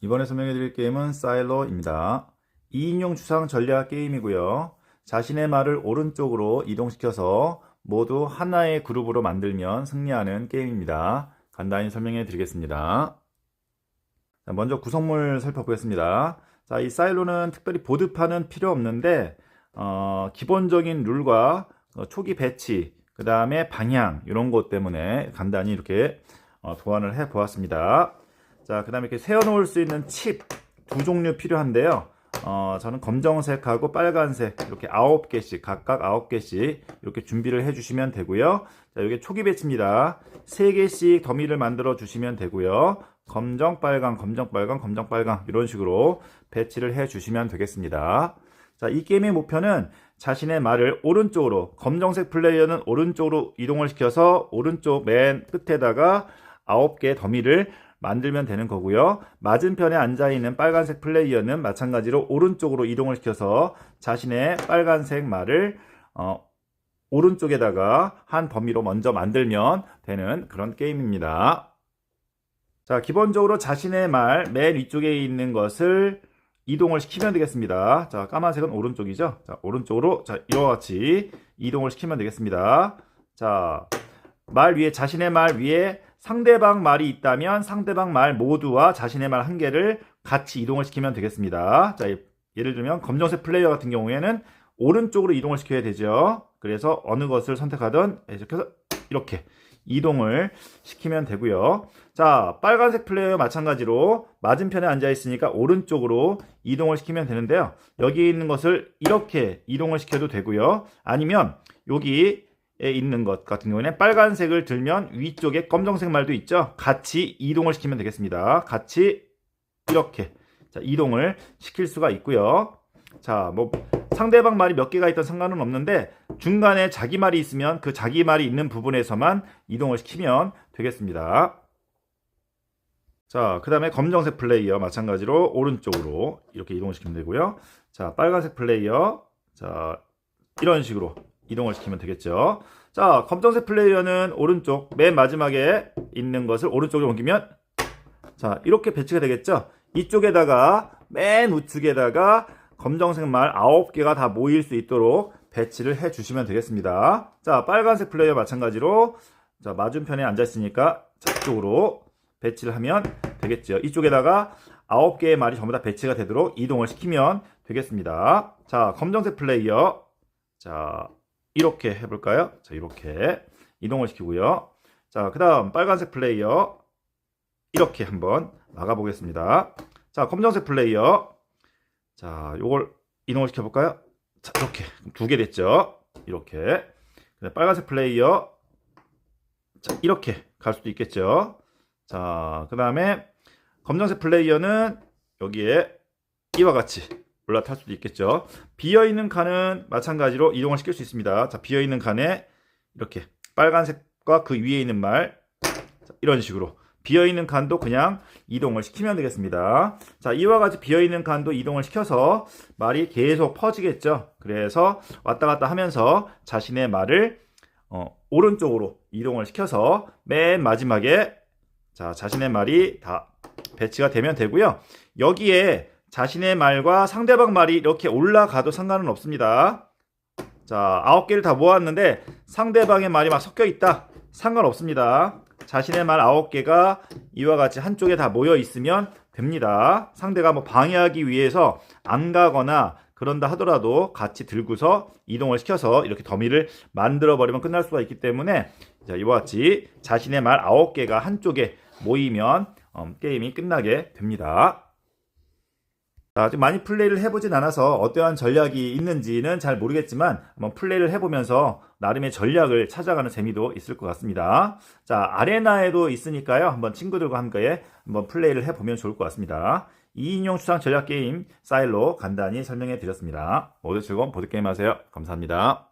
이번에 설명해 드릴 게임은 사일로입니다. 2인용 추상 전략 게임이고요. 자신의 말을 오른쪽으로 이동시켜서 모두 하나의 그룹으로 만들면 승리하는 게임입니다. 간단히 설명해 드리겠습니다. 자, 먼저 구성물 살펴보겠습니다. 자, 이 사일로는 특별히 보드판은 필요 없는데 어, 기본적인 룰과 어, 초기 배치, 그 다음에 방향 이런 것 때문에 간단히 이렇게 어, 도안을 해 보았습니다. 자, 그 다음에 이렇게 세워놓을 수 있는 칩 두 종류 필요한데요. 어, 저는 검정색하고 빨간색 이렇게 아홉 개씩 각각 아홉 개씩 이렇게 준비를 해주시면 되고요. 자, 이게 초기 배치입니다. 세 개씩 더미를 만들어 주시면 되고요. 검정, 빨강, 검정, 빨강, 검정, 빨강 이런 식으로 배치를 해 주시면 되겠습니다. 자, 이 게임의 목표는 자신의 말을 오른쪽으로 검정색 플레이어는 오른쪽으로 이동을 시켜서 오른쪽 맨 끝에다가 아홉 개 더미를 만들면 되는 거고요. 맞은편에 앉아 있는 빨간색 플레이어는 마찬가지로 오른쪽으로 이동을 시켜서 자신의 빨간색 말을 어, 오른쪽에다가 한 범위로 먼저 만들면 되는 그런 게임입니다. 자, 기본적으로 자신의 말 맨 위쪽에 있는 것을 이동을 시키면 되겠습니다. 자, 까만색은 오른쪽이죠. 자, 오른쪽으로 자, 이와 같이 이동을 시키면 되겠습니다. 자, 말 위에 자신의 말 위에 상대방 말이 있다면 상대방 말 모두와 자신의 말 한 개를 같이 이동을 시키면 되겠습니다. 자, 예를 들면 검정색 플레이어 같은 경우에는 오른쪽으로 이동을 시켜야 되죠. 그래서 어느 것을 선택하든 이렇게 이동을 시키면 되고요. 자, 빨간색 플레이어 마찬가지로 맞은편에 앉아 있으니까 오른쪽으로 이동을 시키면 되는데요. 여기 있는 것을 이렇게 이동을 시켜도 되고요. 아니면 여기 에 있는 것 같은 경우에는 빨간색을 들면 위쪽에 검정색 말도 있죠. 같이 이동을 시키면 되겠습니다. 같이 이렇게 자, 이동을 시킬 수가 있고요. 자, 뭐 상대방 말이 몇 개가 있던 상관은 없는데 중간에 자기 말이 있으면 그 자기 말이 있는 부분에서만 이동을 시키면 되겠습니다. 자, 그 다음에 검정색 플레이어 마찬가지로 오른쪽으로 이렇게 이동을 시키면 되고요. 자, 빨간색 플레이어 자, 이런 식으로 이동을 시키면 되겠죠. 자, 검정색 플레이어는 오른쪽 맨 마지막에 있는 것을 오른쪽으로 옮기면 자, 이렇게 배치가 되겠죠. 이쪽에다가 맨 우측에다가 검정색 말 9개가 다 모일 수 있도록 배치를 해 주시면 되겠습니다. 자, 빨간색 플레이어 마찬가지로 자, 맞은편에 앉아 있으니까 저쪽으로 배치를 하면 되겠죠. 이쪽에다가 9개의 말이 전부 다 배치가 되도록 이동을 시키면 되겠습니다. 자, 검정색 플레이어 자, 이렇게 해볼까요? 자, 이렇게 이동을 시키고요. 자, 그 다음 빨간색 플레이어 이렇게 한번 막아보겠습니다. 자, 검정색 플레이어 자, 요걸 이동을 시켜볼까요? 자, 이렇게 두 개 됐죠? 이렇게 빨간색 플레이어 자, 이렇게 갈 수도 있겠죠? 자, 그 다음에 검정색 플레이어는 여기에 이와 같이 올라탈 수도 있겠죠. 비어있는 칸은 마찬가지로 이동을 시킬 수 있습니다. 자, 비어있는 칸에 이렇게 빨간색과 그 위에 있는 말 자, 이런 식으로 비어있는 칸도 그냥 이동을 시키면 되겠습니다. 자, 이와 같이 비어있는 칸도 이동을 시켜서 말이 계속 퍼지겠죠. 그래서 왔다 갔다 하면서 자신의 말을 어, 오른쪽으로 이동을 시켜서 맨 마지막에 자, 자신의 말이 다 배치가 되면 되고요. 여기에 자신의 말과 상대방 말이 이렇게 올라가도 상관은 없습니다. 자, 아홉 개를 다 모았는데 상대방의 말이 막 섞여 있다. 상관없습니다. 자신의 말 아홉 개가 이와 같이 한쪽에 다 모여 있으면 됩니다. 상대가 뭐 방해하기 위해서 안 가거나 그런다 하더라도 같이 들고서 이동을 시켜서 이렇게 더미를 만들어 버리면 끝날 수가 있기 때문에 자, 이와 같이 자신의 말 아홉 개가 한쪽에 모이면 음, 게임이 끝나게 됩니다. 아직 많이 플레이를 해보진 않아서 어떠한 전략이 있는지는 잘 모르겠지만 한번 플레이를 해보면서 나름의 전략을 찾아가는 재미도 있을 것 같습니다. 자, 아레나에도 있으니까요. 한번 친구들과 함께 한번 플레이를 해보면 좋을 것 같습니다. 2인용 추상 전략 게임 사일로 간단히 설명해 드렸습니다. 모두 즐거운 보드게임 하세요. 감사합니다.